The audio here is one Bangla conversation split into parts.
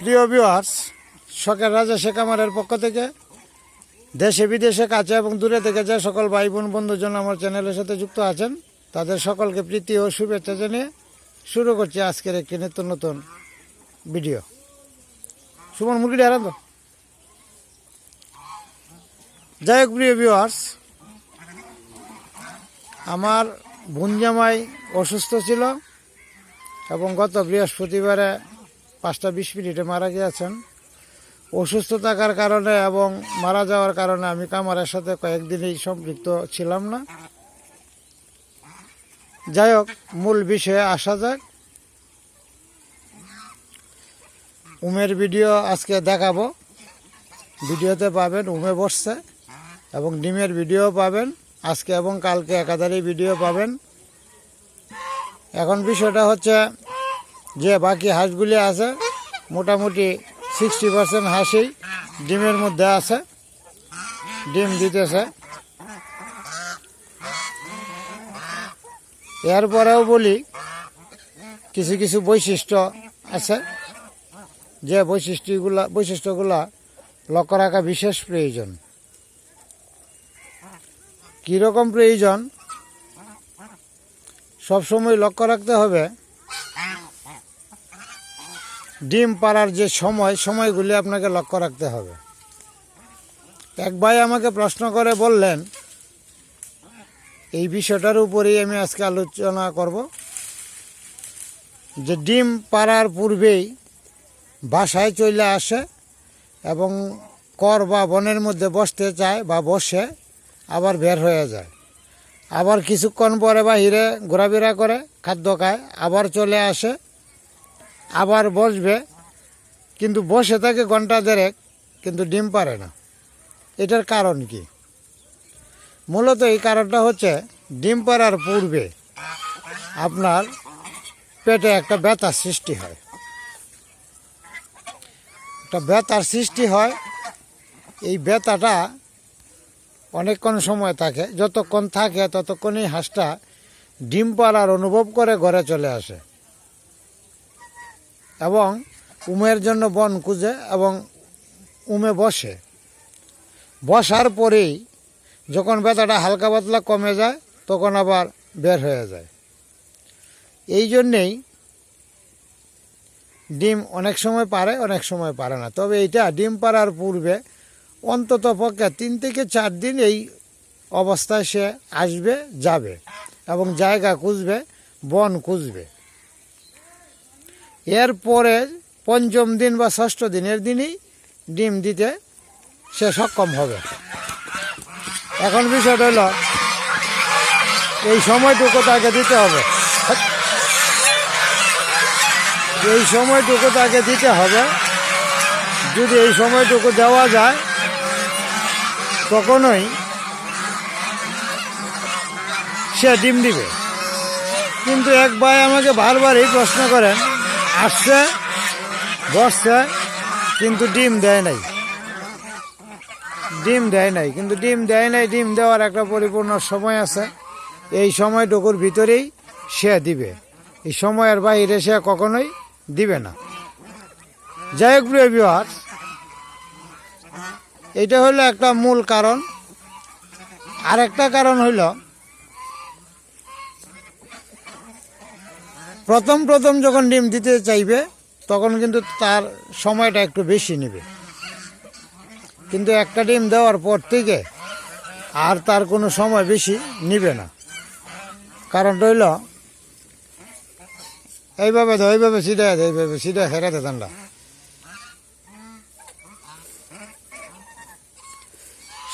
প্রিয় ভিউয়ার্স শখের রাজা শেখ আমারের পক্ষ থেকে দেশে, বিদেশে, কাছে এবং দূরে থেকে যে সকল ভাই বোন, বন্ধুজন আমার চ্যানেলের সাথে যুক্ত আছেন, তাদের সকলকে প্রীতি ও শুভেচ্ছা জানিয়ে শুরু করছি আজকের একটি নিত্য নতুন ভিডিও সুমন মুরগিটি হারান তো? যাই হোক, প্রিয় ভিউয়ার্স আমার বোন জামাই অসুস্থ ছিল এবং গত বৃহস্পতিবারে পাঁচটা বিশ মিনিটে মারা গিয়েছেন। অসুস্থ থাকার কারণে এবং মারা যাওয়ার কারণে আমি কামারের সাথে কয়েকদিনই সম্পৃক্ত ছিলাম না। যাই হোক, মূল বিষয়ে আসা যাক। উমের ভিডিও আজকে দেখাবো। ভিডিওতে পাবেন, উমে বসছে এবং ডিমের ভিডিও পাবেন। আজকে এবং কালকে একাধারে ভিডিও পাবেন। এখন বিষয়টা হচ্ছে, যে বাকি হাঁসগুলি আছে মোটামুটি সিক্সটি পার্সেন্ট হাঁসই ডিমের মধ্যে আছে। ডিম দিতেছে। এরপরেও বলি, কিছু কিছু বৈশিষ্ট্য আছে। যে বৈশিষ্ট্যগুলা বৈশিষ্ট্যগুলা লক্ষ্য রাখা বিশেষ প্রয়োজন। কীরকম প্রয়োজন? সবসময় লক্ষ্য রাখতে হবে ডিম পাড়ার যে সময়, সময়গুলি আপনাকে লক্ষ্য রাখতে হবে। এক ভাই আমাকে প্রশ্ন করে বললেন, এই বিষয়টার উপরেই আমি আজকে আলোচনা করব যে ডিম পাড়ার পূর্বেই বাসায় চলে আসে এবং কর বা বনের মধ্যে বসতে চায় বা বসে আবার বের হয়ে যায়। আবার কিছুক্ষণ পরে বাহিরে ঘোরাফেরা করে, খাদ্য খায়, আবার চলে আসে আবার বসবে, কিন্তু বসে থাকে ঘণ্টা দেড়েক, কিন্তু ডিম পারে না। এটার কারণ কি? মূলত এই কারণটা হচ্ছে, ডিম পাড়ার পূর্বে আপনার পেটে একটা ব্যথার সৃষ্টি হয়। একটা ব্যথার সৃষ্টি হয়, এই ব্যথাটা অনেকক্ষণ সময় থাকে, যতক্ষণ থাকে ততক্ষণই হাঁসটা ডিম পাড়ার অনুভব করে ঘরে চলে আসে। এবং উমের জন্য বন খুঁজে এবং উমে বসে। বসার পরেই যখন ব্যথাটা হালকা পাতলা কমে যায়, তখন আবার বের হয়ে যায়। এই জন্যেই ডিম অনেক সময় পারে, অনেক সময় পারে না। তবে এইটা ডিম পাড়ার পূর্বে অন্তত পক্ষে তিন থেকে চার দিন এই অবস্থায় সে আসবে, যাবে এবং জায়গা খুঁজবে, বন খুঁজবে। এরপরে পঞ্চম দিন বা ষষ্ঠ দিনের দিনই ডিম দিতে সে সক্ষম হবে। এখন বিষয়টা হলো, এই সময়টুকু তাকে দিতে হবে। এই সময়টুকু তাকে দিতে হবে। যদি এই সময়টুকু দেওয়া যায়, তখনই সে ডিম দিবে। কিন্তু এক ভাই আমাকে বারবারই প্রশ্ন করেন আসছে, বসছে, কিন্তু ডিম দেয় নাই। ডিম দেয় নাই, কিন্তু ডিম দেয় নাই, ডিম দেওয়ার একটা পরিপূর্ণ সময় আছে। এই সময়টুকুর ভিতরেই সে দিবে। এই সময়ের বাইরে সে কখনোই দিবে না। যাই হোক, প্রিয় বিহার এটা হলো একটা মূল কারণ। আরেকটা কারণ হইল প্রথম প্রথম যখন ডিম দিতে চাইবে, তখন কিন্তু তার সময়টা একটু বেশি নেবে। কিন্তু একটা ডিম দেওয়ার পর থেকে আর তার কোনো সময় বেশি নিবে না। কারণ হইল, এইভাবে তো এইভাবে সিধা এইভাবে সিধা হেরাতে ঠান্ডা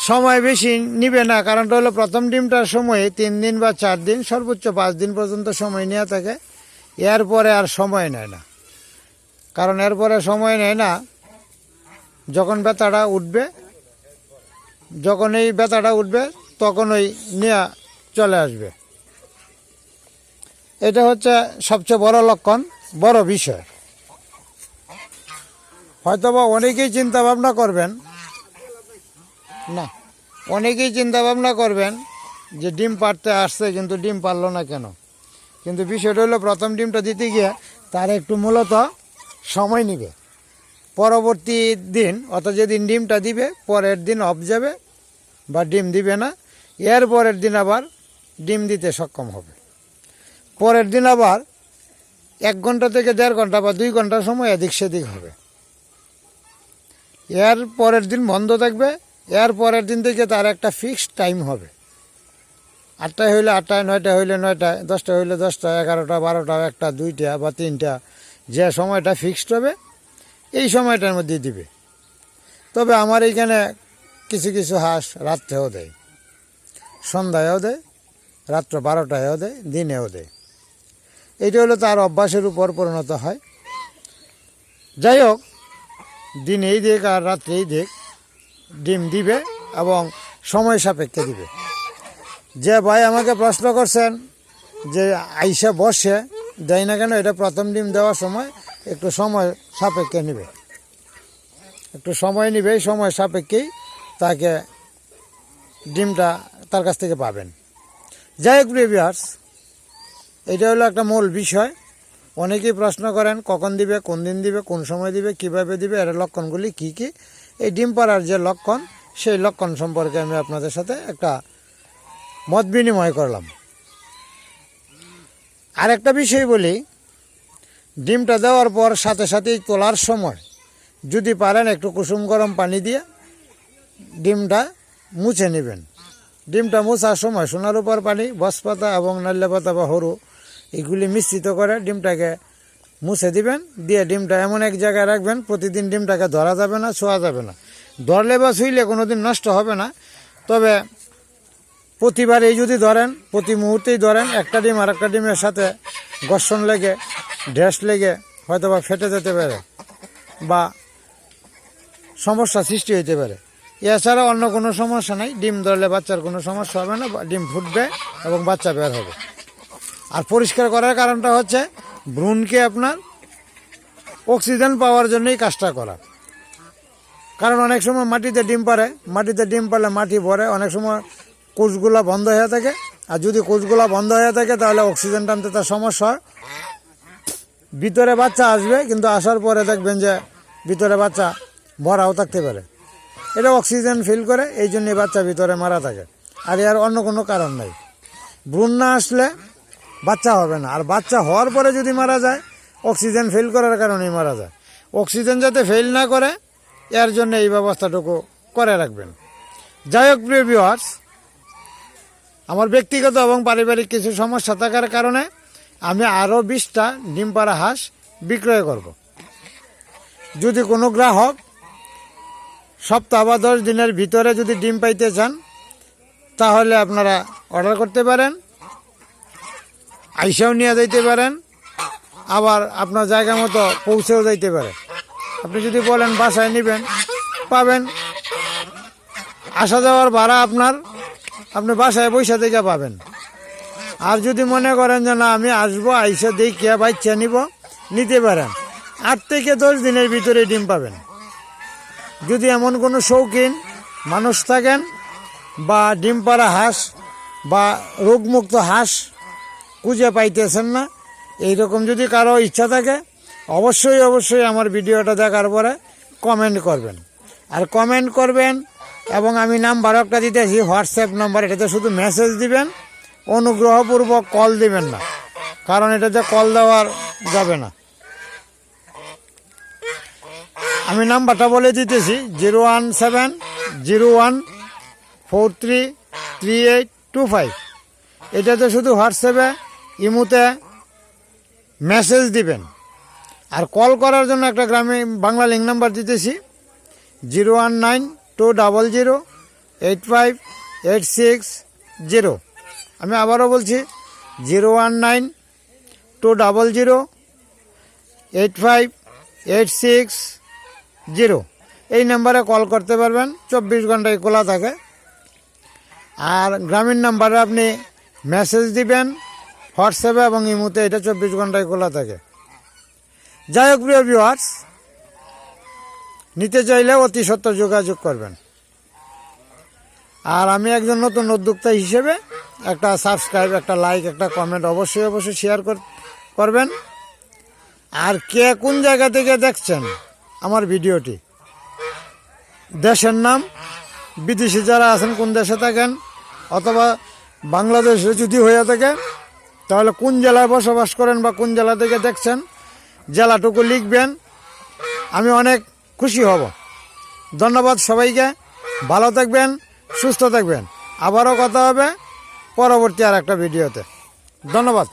সময় বেশি নিবে না, কারণটা হলো প্রথম ডিমটার সময়ে তিন দিন বা চার দিন, সর্বোচ্চ পাঁচ দিন পর্যন্ত সময় নেওয়া থাকে। এরপরে আর সময় নেয় না। কারণ এরপরে সময় নেয় না, যখন ব্যথাটা উঠবে, যখন এই ব্যথাটা উঠবে, তখন ওই নেওয়া চলে আসবে। এটা হচ্ছে সবচেয়ে বড় লক্ষণ, বড় বিষয়। হয়তোবা অনেকেই চিন্তা ভাবনা করবেন, না, অনেকেই চিন্তা ভাবনা করবেন যে ডিম পাড়তে আসছে, কিন্তু ডিম পারল না কেন? কিন্তু বিষয়টা হলো প্রথম ডিমটা দিতে গিয়ে তার একটু মূলত সময় নেবে। পরবর্তী দিন, অর্থাৎ যেদিন ডিমটা দিবে, পরের দিন অফ যাবে বা ডিম দিবে না, এর পরের দিন আবার ডিম দিতে সক্ষম হবে। পরের দিন আবার এক ঘণ্টা থেকে দেড় ঘণ্টা বা দুই ঘণ্টা সময় এদিক সেদিক হবে। এর পরের দিন বন্ধ থাকবে, এর পরের দিন থেকে তার একটা ফিক্সড টাইম হবে। আটটায় হইলে আটটায় নয়টায় হইলে নয়টায়, দশটা হইলে দশটা, এগারোটা, বারোটা, একটা, দুইটা বা তিনটা, যে সময়টা ফিক্সড হবে, এই সময়টার মধ্যে দিবে। তবে আমার এইখানে কিছু কিছু হাঁস রাত্রেও দেয়, সন্ধ্যায়ও দেয়, রাত্র বারোটায়ও দেয়, দিনেও দেয়। এইটা হলো তার অভ্যাসের উপর পরিণত হয়। যাই হোক, দিনেই দেখ আর রাত্রেই দেখ, ডিম দিবে এবং সময় সাপেক্ষে দিবে। যে ভাই আমাকে প্রশ্ন করছেন যে আইসা বসে, দেয় না কেন? এটা প্রথম ডিম দেওয়ার সময় একটু সময় সাপেক্ষে নেবে। একটু সময় নেবে সময় সাপেক্ষেই তাকে ডিমটা তার কাছ থেকে পাবেন। যাই হোক প্রিভিয়ার্স এটা হলো একটা মূল বিষয়। অনেকেই প্রশ্ন করেন, কখন দিবে, কোন দিন দিবে, কোন সময় দিবে, কীভাবে দিবে, এর লক্ষণগুলি কি কি? এই ডিম পাড়ার যে লক্ষণ, সেই লক্ষণ সম্পর্কে আমি আপনাদের সাথে একটা মত বিনিময় করলাম। আর একটা বিষয় বলি, ডিমটা দেওয়ার পর সাথে সাথেই তোলার সময়, যদি পারেন একটু কুসুম গরম পানি দিয়ে ডিমটা মুছে নেবেন। ডিমটা মোছার সময় সোনার উপর পানি বসপাতা এবং নাল্লে পাতা বা হরু এগুলি মিশ্রিত করে ডিমটাকে মুছে দিবেন, দিয়ে ডিমটা এমন এক জায়গায় রাখবেন, প্রতিদিন ডিমটাকে ধরা যাবে না, ছোঁয়া যাবে না। ধরলে বা ছুঁইলে কোনো দিন নষ্ট হবে না, তবে প্রতিবারেই যদি ধরেন, প্রতি মুহূর্তেই ধরেন, একটা ডিম আর একটা ডিমের সাথে ঘর্ষণ লেগে ড্যাশ লেগে হয়তো বা ফেটে যেতে পারে বা সমস্যা সৃষ্টি হইতে পারে। এছাড়া অন্য কোনো সমস্যা নাই। ডিম ধরলে বাচ্চার কোনো সমস্যা হবে না ডিম ফুটবে এবং বাচ্চা বের হবে। আর পরিষ্কার করার কারণটা হচ্ছে, ভ্রূণকে আপনার অক্সিজেন পাওয়ার জন্যই কাজটা করা। কারণ অনেক সময় মাটিতে ডিম পারে মাটিতে ডিম পারলে মাটি ভরে, অনেক সময় কোষগুলা বন্ধ হয়ে থাকে। আর যদি কোষগুলা বন্ধ হয়ে থাকে, তাহলে অক্সিজেন টানতে তার সমস্যা হয়। ভিতরে বাচ্চা আসবে, কিন্তু আসার পরে দেখবেন যে ভিতরে বাচ্চা ভরাও থাকতে পারে। এটা অক্সিজেন ফিল করে, এই জন্যে বাচ্চা ভিতরে মারা থাকে। আর এর অন্য কোনো কারণ নাই। ভ্রূণ না আসলে বাচ্চা হবে না। আর বাচ্চা হওয়ার পরে যদি মারা যায় অক্সিজেন ফেল করার কারণেই মারা যায়। অক্সিজেন যাতে ফেল না করে, এর জন্য এই ব্যবস্থাটুকু করে রাখবেন। যাই হোক, প্রিয় ভিউয়ার্স আমার ব্যক্তিগত এবং পারিবারিক কিছু সমস্যা থাকার কারণে আমি আরও বিশটা ডিম পাড়া হাঁস বিক্রয় করব। যদি কোনো গ্রাহক সপ্তাহ বা দশ দিনের ভিতরে যদি ডিম পাইতে চান, তাহলে আপনারা অর্ডার করতে পারেন, আইসাও নিয়ে যাইতে পারেন, আবার আপনার জায়গা মতো পৌঁছেও যাইতে পারে আপনি যদি বলেন বাসায় নেবেন, পাবেন আসা যাওয়ার ভাড়া আপনার আপনি বাসায় পয়সা থেকে পাবেন। আর যদি মনে করেন যে না, আমি আসব, আইসা দেখিয়া বাচ্চা নিব, নিতে পারেন। আট থেকে দশ দিনের ভিতরে ডিম পাবেন। যদি এমন কোনো শৌখিন মানুষ থাকেন বা ডিম পাড়া হাঁস বা রোগমুক্ত হাঁস খুঁজে পাইতেছেন না, এইরকম যদি কারও ইচ্ছা থাকে, অবশ্যই অবশ্যই আমার ভিডিওটা দেখার পরে কমেন্ট করবেন। আর কমেন্ট করবেন এবং আমি নাম্বার একটা দিতেছি, হোয়াটসঅ্যাপ নাম্বার এটাতে শুধু মেসেজ দিবেন, অনুগ্রহপূর্বক কল দিবেন না। কারণ এটাতে কল দেওয়ার যাবে না। আমি নাম্বারটা বলে দিতেছি, zero one seven, zero one four three three eight two five. এটাতে শুধু হোয়াটসঅ্যাপে ইমুতে মেসেজ দিবেন। আর কল করার জন্য একটা গ্রামে বাংলা লিঙ্ক নাম্বার দিতেছি, zero one nine two double zero, eight five, eight six, zero. আমি আবারও বলছি, zero one nine, two double zero, eight five, eight six, zero. এই নাম্বারে কল করতে পারবেন, চব্বিশ ঘন্টায় খোলা থাকে। আর গ্রামীণ নাম্বারে আপনি মেসেজ দিবেন, হোয়াটসঅ্যাপে এবং ইমুতে, এটা চব্বিশ ঘন্টায় খোলা থাকে। যাই হোক, প্রিয় ভিউয়ার্স নিতে চাইলে অতি সত্য যোগাযোগ করবেন। আর আমি একজন নতুন উদ্যোক্তা হিসেবে একটা সাবস্ক্রাইব একটা লাইক একটা কমেন্ট অবশ্যই অবশ্যই শেয়ার করবেন। আর কে কোন জায়গা থেকে দেখছেন আমার ভিডিওটি? দেশের নাম, বিদেশি যারা আছেন, কোন দেশে থাকেন, অথবা বাংলাদেশে যদি হয়ে থাকে, তাহলে কোন জেলায় বসবাস করেন বা কোন জেলা থেকে দেখছেন, জেলাটুকু লিখবেন। আমি অনেক খুশি হব। ধন্যবাদ সবাইকে। ভালো থাকবেন, সুস্থ থাকবেন। আবারও কথা হবে পরবর্তী আর একটা ভিডিওতে। ধন্যবাদ।